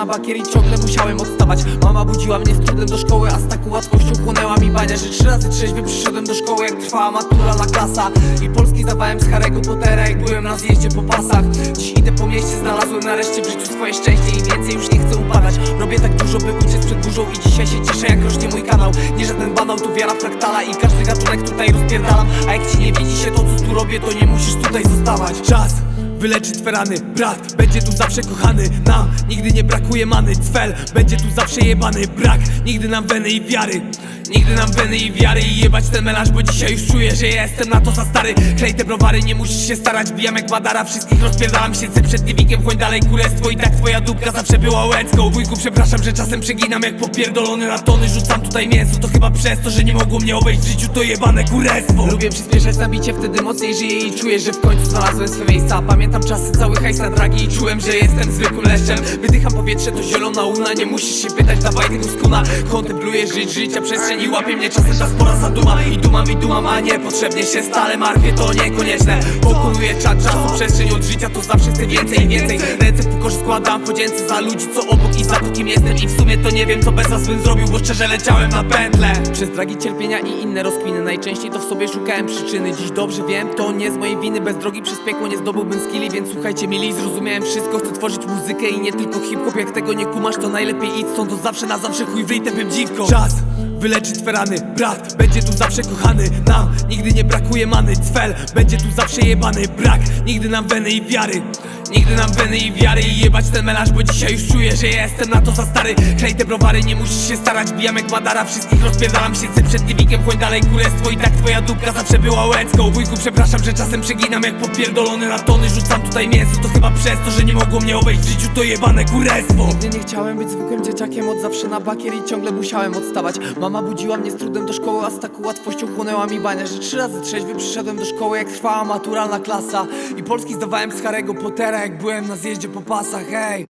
na bakier i ciągle musiałem odstawać. Mama budziła mnie z trudem do szkoły, a z taką łatwością chłonęła mi bania Że trzy razy trzeźwy przyszedłem do szkoły, jak trwała maturalna klasa I Polski zdawałem z Harry'ego Pottera, jak byłem na zjeździe po pasach. Dziś idę po mieście, znalazłem nareszcie w życiu swoje szczęście I więcej już nie chcę upadać. Robię tak dużo, by uciec przed burzą I dzisiaj się cieszę, jak rośnie mój kanał. Nie żaden banał, to wiara fraktala I każdy gatunek tutaj rozpierdalam. A jak ci nie widzi się to, co tu robię, to nie musisz tutaj zostawać. Czas Wyleczy twe rany, brat będzie tu zawsze kochany. Nam nigdy nie brakuje many. Cfel będzie tu zawsze jebany. Brak nigdy nam weny i wiary Nigdy nam weny i wiary I jebać ten melanż, bo dzisiaj już czuję, że jestem na to za stary. Klej te browary, nie musisz się starać Bijam jak madara, wszystkich rozpierdalam Siedzę przed niewikiem, chłoń dalej kurestwo I tak twoja dupka zawsze była łęcką Wujku przepraszam, że czasem przeginam Jak popierdolony na tony Rzucam tutaj mięso, to chyba przez to, że nie mogło mnie obejść w życiu To jebane kurestwo. Lubię przyspieszać nabicie, wtedy mocniej żyję I czuję, że w końcu znalazłem swe miejsca. Pamiętam czasy cały hajs na dragi I czułem, że jestem zwykłym leszczem. Wydycham powietrze, to zielona łuna Nie musisz się pytać, dawaj tego skuna. Kontempluję żyć życia, przestrzeń i łapie mnie czasem ta spora zaduma. I dumam i dumam, a nie potrzebnie się stale martwię To niekonieczne, pokonuję czas czasu Przestrzeń od życia, to zawsze chcę więcej i więcej. Ręce w pokorze składam, podzięce za ludzi co obok I za to kim jestem. I w sumie to nie wiem co bez was bym zrobił Bo szczerze leciałem na pętle Przez dragi cierpienia i inne rozkminy Najczęściej to w sobie szukałem przyczyny. Dziś dobrze wiem, to nie z mojej winy Bez drogi przez piekło nie zdobyłbym skilli Więc słuchajcie mili, zrozumiałem wszystko Chcę tworzyć muzykę i nie tylko hip-hop. Jak tego nie kumasz, to najlepiej idź stąd To zawsze na zawsze chuj wyjdę tępym dziwką Czas Wyleczy twe rany, brat będzie tu zawsze kochany. Nam nigdy nie brakuje many. Cfel będzie tu zawsze jebany. Brak nigdy nam weny i wiary. Nigdy nam weny i wiary. I jebać ten melanż, bo dzisiaj już czuję, że jestem na to za stary. Klej te browary, nie musisz się starać. Bijam jak madara, wszystkich rozpierdalam. Siedzę przed niewikiem, chłoń dalej kurestwo I tak twoja dupka zawsze była łęcką. Wujku przepraszam, że czasem przeginam Jak popierdolony na tony. Rzucam tutaj mięso, to chyba przez to, że nie mogło mnie obejść w życiu To jebane kurestwo Nigdy nie chciałem być zwykłym dzieciakiem Od zawsze na bakier i ciągle musiałem odstawać Mama budziła mnie z trudem do szkoły A z taką łatwością chłonęła mi bania Że trzy razy trzeźwy przyszedłem do szkoły Jak trwała maturalna klasa. I Polski zdawałem z Harry'ego Pottera Jak byłem na zjeździe po pasach, hej